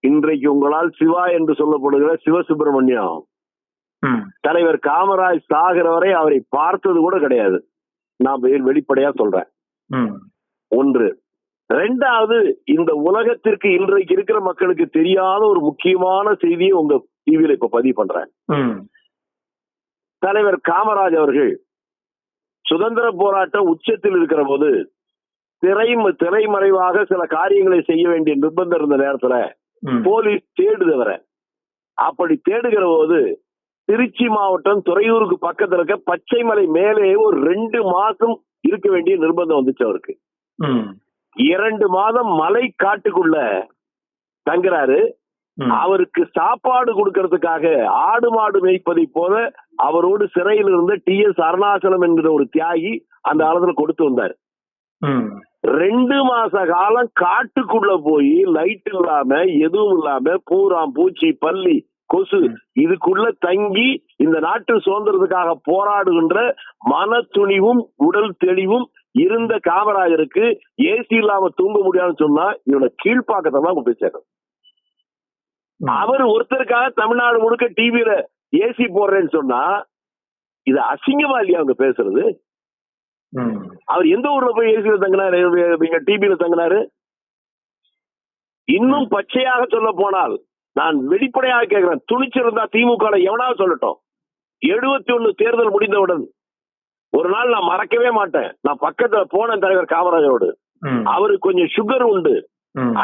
இன்றைக்கு உங்களால் சிவா என்று சொல்லப்படுகிற சிவசுப்பிரமணியம். தலைவர் காமராஜ் சாகிற வரை அவரை பார்த்தது கூட கிடையாது. நான் வெளிப்படையா சொல்றேன். ஒன்று. ரெண்டாவது இந்த உலகத்திற்கு இன்றைக்கு இருக்கிற மக்களுக்கு தெரியாத ஒரு முக்கியமான செய்தியை உங்க டிவியில இப்ப பதிவு பண்றேன். தலைவர் காமராஜ் அவர்கள் சுதந்திர போராட்டம் உச்சத்தில் இருக்கிற போது திரை திரைமறைவாக சில காரியங்களை செய்ய வேண்டிய நிர்பந்தம் இருந்த நேரத்துல போலீஸ் தேடுதவர. அப்படி தேடுகிற போது திருச்சி மாவட்டம் துறையூருக்கு பக்கத்துல இருக்க பச்சைமலை மேலே ஒரு ரெண்டு மாசம் இருக்க வேண்டிய நிர்பந்தம் வந்துச்சு அவருக்கு. இரண்டு மாதம் மலை காட்டுக்குள்ள தங்குறாரு. அவருக்கு சாப்பாடு கொடுக்கறதுக்காக ஆடு மாடு மேய்ப்பதை போல அவரோடு சிறையில் இருந்த டி எஸ் அருணாச்சலம் என்கிற ஒரு தியாகி அந்த காலத்துல கொடுத்து வந்தார். ரெண்டு மாச காலம் காட்டுக்குள்ள போய் லைட் இல்லாம எதுவும் இல்லாம பூராம் பூச்சி பல்லி கொசு இதுக்குள்ள தங்கி இந்த நாட்டு சுதந்திரத்துக்காக போராடுகின்ற மன துணிவும் உடல் தெளிவும் இருந்த காமராஜருக்கு ஏசி இல்லாம தூங்க முடியாதுன்னு சொன்னா இவனை கீழ்ப்பாக்கத்தை தான் சேர்க்கணும். அவர் ஒருத்தருக்காக தமிழ்நாடு முழுக்க டிவியில ஏசி போடுறேன்னு சொன்னா இது அசிங்கமா இல்லையா அவங்க பேசுறது? அவர் எந்த ஊர்ல போய் ஏசியில தங்கினாரு? டிபியில தங்கினாரு? இன்னும் பச்சையாக சொல்ல போனால் நான் வெளிப்படையாக கேட்கிறேன். துணிச்சிருந்தா திமுக எவனாவது சொல்லட்டும். எழுபத்தி ஒண்ணு தேர்தல் முடிந்தவுடன் ஒரு நாள் நான் மறக்கவே மாட்டேன். நான் பக்கத்துல போன தலைவர் காமராஜரோடு. அவருக்கு கொஞ்சம் சுகர் உண்டு.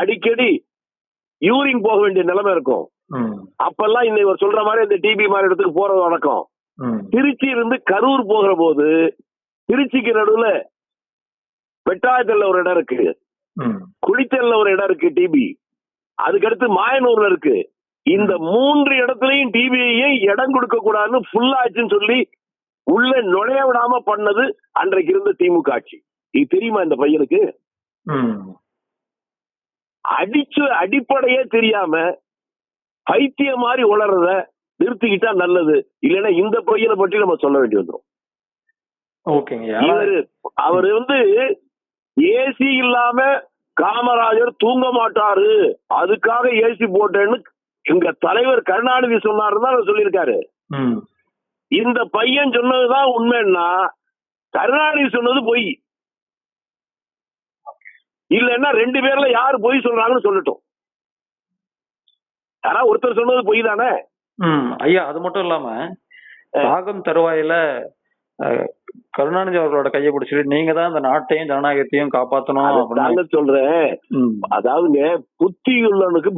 அடிக்கடி யூரின் போக வேண்டிய நிலைமை இருக்கும். அப்பெல்லாம் இவர் சொல்ற மாதிரி இந்த டிபி மாதிரி இடத்துக்கு போறது வழக்கம். திருச்சி இருந்து கரூர் போகிற போது திருச்சிக்கு நடுவுல வெட்டாயத்துல ஒரு இடம் இருக்கு. குளித்தல்ல ஒரு இடம் இருக்கு டிபி அதுக்கடுத்து மாயனூர்ல இருக்கு. இந்த மூன்று இடத்துலயும் டிபியை இடம் கொடுக்க கூடாதுன்னு ஃபுல் ஆச்சுன்னு சொல்லி உள்ள நுழைய விடாம பண்ணது அன்றைக்கு இருந்த திமுக ஆட்சி. இது தெரியுமா இந்த பையனுக்கு? அடிச்சு அடிப்படையே தெரியாம பைத்தியம் மாதிரி உளறத நிறுத்திக்கிட்டா நல்லது. இல்லைன்னா இந்த பையனை பற்றி நம்ம சொல்ல வேண்டி இவரு அவரு வந்து ஏசி இல்லாம காமராஜர் தூங்க மாட்டாரு. அதுக்காக ஏசி போட்டேன்னு எங்க தலைவர் கருணாநிதி சொன்னாருன்னு தான் அவர் சொல்லியிருக்காரு. இந்த பையன் சொன்னதுதான் உண்மைன்னா கருணாநிதி சொன்னது பொய். இல்லைன்னா ரெண்டு பேர்ல யாரு பொய் சொல்றாங்கன்னு சொல்லட்டும். யாரா ஒருத்தர் சொன்னது பொய் தானே? ஐயா அது மட்டும் இல்லாம சாகும் தருவாயில கருணாநிதி அவர்களோட கையை பிடிச்சிட்டு நீங்க தான் இந்த நாட்டையும் ஜனநாயகத்தையும் காப்பாத்தணும் அதை அப்படின்னு சொல்றேன். ம். அதாவதுங்க புத்தி உள்ளவனுக்கு